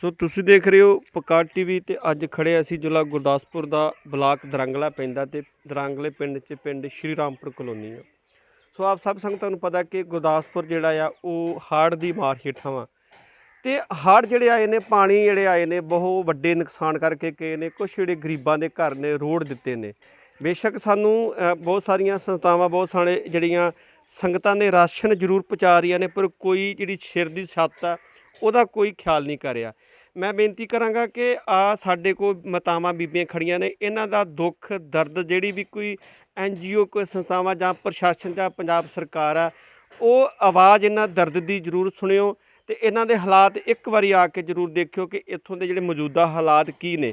ਸੋ ਤੁਸੀਂ ਦੇਖ ਰਹੇ ਹੋ ਪਕਾਰ ਟੀਵੀ ਤੇ ਅੱਜ ਖੜੇ ਅਸੀਂ ਜ਼ਿਲ੍ਹਾ ਗੁਰਦਾਸਪੁਰ ਦਾ ਬਲਾਕ ਦਰੰਗਲਾ ਪੈਂਦਾ ਤੇ ਦਰੰਗਲੇ ਪਿੰਡ 'ਚ ਪਿੰਡ ਸ਼੍ਰੀ ਰਾਮਪੁਰ ਕਲੋਨੀ ਆ। ਸੋ ਆਪ ਸਭ ਸੰਗਤਾਂ ਨੂੰ ਪਤਾ ਕਿ ਗੁਰਦਾਸਪੁਰ ਜਿਹੜਾ ਆ, ਉਹ ਹੜ੍ਹ ਦੀ ਮਾਰ ਹੇਠਾਂ ਵਾ। ਤੇ ਹੜ੍ਹ ਜਿਹੜੇ ਆਏ ਨੇ, ਪਾਣੀ ਜਿਹੜੇ ਆਏ ਨੇ, ਬਹੁਤ ਵੱਡੇ ਨੁਕਸਾਨ ਕਰਕੇ ਗਏ ਨੇ। ਕੁਝ ਜਿਹੜੇ ਗਰੀਬਾਂ ਦੇ ਘਰ ਨੇ, ਰੋੜ ਦਿੱਤੇ ਨੇ। ਬੇਸ਼ੱਕ ਸਾਨੂੰ ਬਹੁਤ ਸਾਰੀਆਂ ਸੰਸਥਾਵਾਂ, ਬਹੁਤ ਸਾਰੇ ਜਿਹੜੀਆਂ ਸੰਗਤਾਂ ਨੇ ਰਾਸ਼ਨ ਜ਼ਰੂਰ ਪਹੁੰਚਾ ਰਹੀਆਂ ਨੇ, ਪਰ ਕੋਈ ਜਿਹੜੀ ਸਿਰ ਦੀ ਛੱਤ ਆ, ਉਹਦਾ ਕੋਈ ਖਿਆਲ ਨਹੀਂ ਕਰ ਰਿਹਾ। ਮੈਂ ਬੇਨਤੀ ਕਰਾਂਗਾ ਕਿ ਆ ਸਾਡੇ ਕੋਲ ਮਾਤਾਵਾਂ ਬੀਬੀਆਂ ਖੜੀਆਂ ਨੇ, ਇਹਨਾਂ ਦਾ ਦੁੱਖ, ਦਰਦ ਜਿਹੜੀ ਵੀ ਕੋਈ ਐਨਜੀਓ ਕੋਈ ਸੰਸਥਾਵਾਂ ਜਾਂ ਪ੍ਰਸ਼ਾਸਨ ਜਾਂ ਪੰਜਾਬ ਸਰਕਾਰ ਆ, ਉਹ ਆਵਾਜ਼ ਇਹਨਾਂ ਦਰਦ ਦੀ ਜ਼ਰੂਰ ਸੁਣਿਓ ਤੇ ਇਹਨਾਂ ਦੇ ਹਾਲਾਤ ਇੱਕ ਵਾਰੀ ਆ ਕੇ ਜ਼ਰੂਰ ਦੇਖਿਓ ਕਿ ਇੱਥੋਂ ਦੇ ਜਿਹੜੇ ਮੌਜੂਦਾ ਹਾਲਾਤ ਕੀ ਨੇ।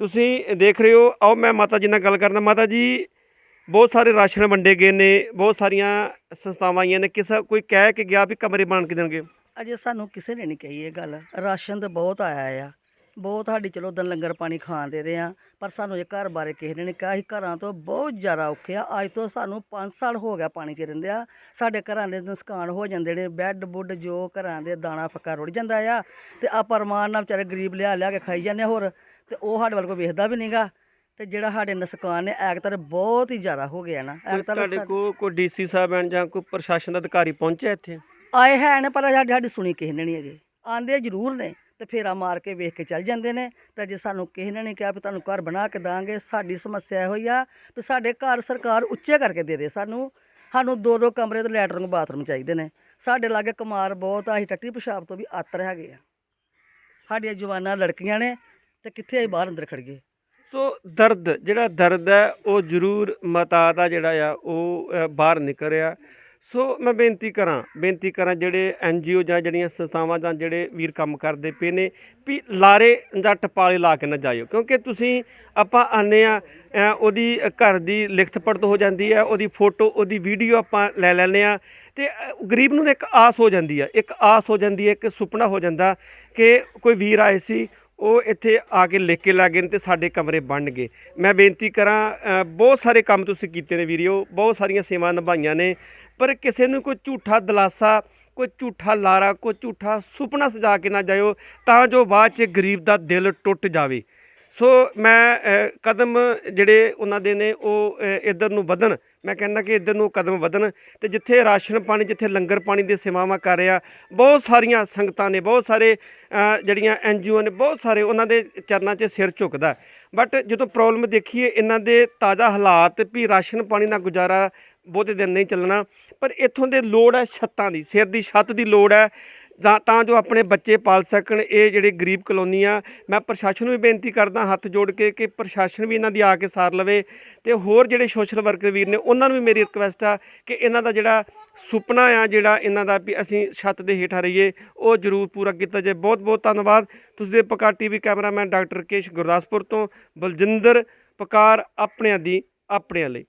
ਤੁਸੀਂ ਦੇਖ ਰਹੇ ਹੋ, ਆਓ ਮੈਂ ਮਾਤਾ ਜੀ ਨਾਲ ਗੱਲ ਕਰਦਾ। ਮਾਤਾ ਜੀ, ਬਹੁਤ ਸਾਰੇ ਰਾਸ਼ਨ ਵੰਡੇ ਗਏ ਨੇ, ਬਹੁਤ ਸਾਰੀਆਂ ਸੰਸਥਾਵਾਂ ਆਈਆਂ ਨੇ, ਕਿਸੇ ਕੋਈ ਕਹਿ ਕੇ ਗਿਆ ਵੀ ਕਮਰੇ ਬਣ ਕੇ ਦੇਣਗੇ? ਅਜੇ ਸਾਨੂੰ ਕਿਸੇ ਨੇ ਨਹੀਂ ਕਹੀ ਇਹ ਗੱਲ। ਰਾਸ਼ਨ ਤਾਂ ਬਹੁਤ ਆਇਆ ਆ। ਬਹੁਤ ਸਾਡੀ ਚਲੋ ਦਿਨ ਲੰਗਰ ਪਾਣੀ ਖਾਣ ਦੇ ਰਹੇ ਆ ਪਰ ਸਾਨੂੰ ਇਹ ਘਰ ਬਾਰੇ ਕਿਸੇ ਨੇ ਨਹੀਂ ਕਿਹਾ। ਅਸੀਂ ਘਰਾਂ ਤੋਂ ਬਹੁਤ ਜ਼ਿਆਦਾ ਔਖੇ ਆ। ਅੱਜ ਤੋਂ ਸਾਨੂੰ 5 ਸਾਲ ਹੋ ਗਿਆ ਪਾਣੀ 'ਚ ਰਹਿੰਦੇ ਆ। ਸਾਡੇ ਘਰਾਂ ਦੇ ਨੁਕਸਾਨ ਹੋ ਜਾਂਦੇ ਨੇ। ਬੈੱਡ ਬੁੱਡ ਜੋ ਘਰਾਂ ਦੇ ਦਾਣਾ ਫੱਕਾ ਰੁੜ ਜਾਂਦਾ ਆ ਤੇ ਆ ਪਰਮਾਨ ਨਾਲ ਵਿਚਾਰੇ ਗਰੀਬ ਲਿਆ ਲਿਆ ਕੇ ਖਾਈ ਜਾਂਦੇ ਹੋਰ। ਤੇ ਉਹ ਸਾਡੇ ਵੱਲ ਕੋਈ ਵੇਖਦਾ ਵੀ ਨਹੀਂਗਾ। ਤੇ ਜਿਹੜਾ ਸਾਡੇ ਨੁਕਸਾਨ ਨੇ ਐਕਤਰ ਬਹੁਤ ਹੀ ਜ਼ਿਆਦਾ ਹੋ ਗਿਆ ਨਾ। ਐਕਤਰ ਤੁਹਾਡੇ ਕੋਲ ਕੋਈ ਡੀਸੀ ਸਾਹਿਬ ਜਾਂ ਕੋਈ ਪ੍ਰਸ਼ਾਸਨ ਦਾ ਅਧਿਕਾਰੀ ਪਹੁੰਚਿਆ ਇੱਥੇ? ਆਏ ਹੈ ਨੇ, ਪਰ ਸਾਡੀ ਸਾਡੀ ਸੁਣੀ ਕਿਸੇ ਨੇ ਨਹੀਂ ਅਜੇ। ਆਂਦੇ ਜ਼ਰੂਰ ਨੇ, ਤੇ ਫੇਰਾ ਮਾਰ ਕੇ ਵੇਖ ਕੇ ਚੱਲ ਜਾਂਦੇ ਨੇ। ਤੇ ਜੇ ਸਾਨੂੰ ਕਿਸੇ ਨੇ ਨਹੀਂ ਕਿਹਾ ਵੀ ਤੁਹਾਨੂੰ ਘਰ ਬਣਾ ਕੇ ਦਾਂਗੇ, ਸਾਡੀ ਸਮੱਸਿਆ ਇਹੋ ਹੀ ਆ ਵੀ ਸਾਡੇ ਘਰ ਸਰਕਾਰ ਉੱਚੇ ਕਰਕੇ ਦੇ ਦੇ ਸਾਨੂੰ। ਸਾਨੂੰ ਦੋ ਦੋ ਕਮਰੇ ਤੇ ਲੈਟਰਿੰਗ ਬਾਥਰੂਮ ਚਾਹੀਦੇ ਨੇ। ਸਾਡੇ ਲਾਗੇ ਕੁਮਾਰ ਬਹੁਤ ਆ, ਅਸੀਂ ਟੱਟੀ ਪਿਸ਼ਾਬ ਤੋਂ ਵੀ ਆਤਰ ਹੈਗੇ ਆ। ਸਾਡੀਆਂ ਜਵਾਨਾਂ ਲੜਕੀਆਂ ਨੇ, ਤੇ ਕਿੱਥੇ ਅਸੀਂ ਬਾਹਰ ਅੰਦਰ ਖੜੀਏ? ਸੋ ਦਰਦ, ਜਿਹੜਾ ਦਰਦ ਹੈ, ਉਹ ਜ਼ਰੂਰ ਮਤਾ ਦਾ ਜਿਹੜਾ ਆ, ਉਹ ਬਾਹਰ ਨਿਕਲ ਰਿਹਾ। ਸੋ ਮੈਂ ਬੇਨਤੀ ਕਰਾਂ ਬੇਨਤੀ ਕਰਾਂ ਜਿਹੜੇ ਐਨਜੀਓ ਜਾਂ ਜਿਹੜੀਆਂ ਸੰਸਥਾਵਾਂ ਜਾਂ ਜਿਹੜੇ ਵੀਰ ਕੰਮ ਕਰਦੇ ਪਏ ਨੇ ਵੀ ਲਾਰੇ ਜਾਂ ਟਪਾਲੇ ਲਾ ਕੇ ਨਾ ਜਾਇਓ, ਕਿਉਂਕਿ ਤੁਸੀਂ ਆਪਾਂ ਆਨੇ ਆ ਉਹਦੀ ਘਰ ਦੀ ਲਿਖਤ ਪੜਤ ਹੋ ਜਾਂਦੀ ਹੈ, ਉਹਦੀ ਫੋਟੋ, ਉਹਦੀ ਵੀਡੀਓ ਆਪਾਂ ਲੈ ਲੈਂਦੇ ਆ ਤੇ ਗਰੀਬ ਨੂੰ ਇੱਕ ਆਸ ਹੋ ਜਾਂਦੀ ਹੈ, ਇੱਕ ਆਸ ਹੋ ਜਾਂਦੀ ਹੈ, ਇੱਕ ਸੁਪਨਾ ਹੋ ਜਾਂਦਾ ਕਿ ਕੋਈ ਵੀਰ ਆਏ ਸੀ ਉਹ ਇੱਥੇ ਆ ਕੇ ਲਿਖ ਕੇ ਲੱਗੇ ਨੇ ਤੇ ਸਾਡੇ ਕਮਰੇ ਬਣ ਗਏ। ਮੈਂ ਬੇਨਤੀ ਕਰਾਂ ਬਹੁਤ ਸਾਰੇ ਕੰਮ ਤੁਸੀਂ ਕੀਤੇ ਨੇ ਵੀਰਿਓ, ਬਹੁਤ ਸਾਰੀਆਂ ਸੇਵਾ ਨਿਭਾਈਆਂ ਨੇ, ਪਰ ਕਿਸੇ ਨੂੰ ਕੋਈ ਝੂਠਾ ਦਲਾਸਾ, ਕੋਈ ਝੂਠਾ ਲਾਰਾ, ਕੋਈ ਝੂਠਾ ਸੁਪਨਾ ਸਜਾ ਕੇ ਨਾ ਜਾਇਓ, ਤਾਂ ਜੋ ਬਾਅਦ 'ਚ ਗਰੀਬ ਦਾ ਦਿਲ ਟੁੱਟ ਜਾਵੇ। ਸੋ ਮੈਂ ਕਦਮ ਜਿਹੜੇ ਉਹਨਾਂ ਦੇ ਨੇ ਉਹ ਅ, ਇੱਧਰ ਨੂੰ ਵਧਣ। ਮੈਂ ਕਹਿੰਦਾ ਕਿ ਇੱਧਰ ਨੂੰ ਕਦਮ ਵਧਣ ਤੇ ਜਿੱਥੇ ਰਾਸ਼ਨ ਪਾਣੀ ਜਿੱਥੇ ਲੰਗਰ ਪਾਣੀ ਦੇ ਸੇਵਾਵਾਂ ਕਰ ਰਿਹਾ ਬਹੁਤ ਸਾਰੀਆਂ ਸੰਗਤਾਂ ਨੇ ਬਹੁਤ ਸਾਰੇ ਅ, ਜਿਹੜੀਆਂ ਐਨਜੀਓ ਨੇ ਬਹੁਤ ਸਾਰੇ ਉਹਨਾਂ ਦੇ ਚਰਨਾਂ 'ਚ ਸਿਰ ਝੁਕਦਾ। ਬਟ ਜਦੋਂ ਪ੍ਰੋਬਲਮ ਦੇਖੀਏ ਇਹਨਾਂ ਦੇ ਤਾਜ਼ਾ ਹਾਲਾਤ ਵੀ ਰਾਸ਼ਨ ਪਾਣੀ ਨਾਲ ਗੁਜ਼ਾਰਾ ਬਹੁਤੇ ਦਿਨ ਨਹੀਂ ਚੱਲਣਾ ਪਰ ਇੱਥੋਂ ਦੇ ਲੋੜ ਹੈ ਛੱਤਾਂ ਦੀ ਸਿਰ ਦੀ ਛੱਤ ਦੀ ਲੋੜ ਹੈ। ਤਾਂ ਤਾਂ ਜੋ ਆਪਣੇ ਬੱਚੇ ਪਾਲ ਸਕਣ, ਇਹ ਜਿਹੜੇ ਗਰੀਬ ਕਲੋਨੀਆਂ ਮੈਂ ਪ੍ਰਸ਼ਾਸਨ ਨੂੰ ਵੀ ਬੇਨਤੀ ਕਰਦਾ, ਹੱਥ ਜੋੜ ਕੇ ਕਿ ਪ੍ਰਸ਼ਾਸਨ ਵੀ ਇਹਨਾਂ ਦੀ ਆ ਕੇ ਸਾਰ ਲਵੇ ਤੇ ਹੋਰ ਜਿਹੜੇ ਸੋਸ਼ਲ ਵਰਕਰ ਵੀਰ ਨੇ, ਉਹਨਾਂ ਨੂੰ ਵੀ ਮੇਰੀ ਰਿਕਵੈਸਟ ਆ ਕਿ ਇਹਨਾਂ ਦਾ ਜਿਹੜਾ ਸੁਪਨਾ ਆ, ਜਿਹੜਾ ਇਹਨਾਂ ਦਾ ਵੀ ਅਸੀਂ ਛੱਤ ਦੇ ਹੇਠਾਂ ਰਹੀਏ, ਉਹ ਜ਼ਰੂਰ ਪੂਰਾ ਕੀਤਾ ਜਾਏ। ਬਹੁਤ ਬਹੁਤ ਧੰਨਵਾਦ। ਤੁਸੀਂ ਦੇ ਪਕਾਰ ਟੀਵੀ ਕੈਮਰਾਮੈਨ ਡਾਕਟਰ ਕੇਸ਼ ਗੁਰਦਾਸਪੁਰ ਤੋਂ, ਬਲਜਿੰਦਰ ਪਕਾਰ, ਆਪਣਿਆਂ ਦੀ, ਆਪਣਿਆਂ ਲਈ।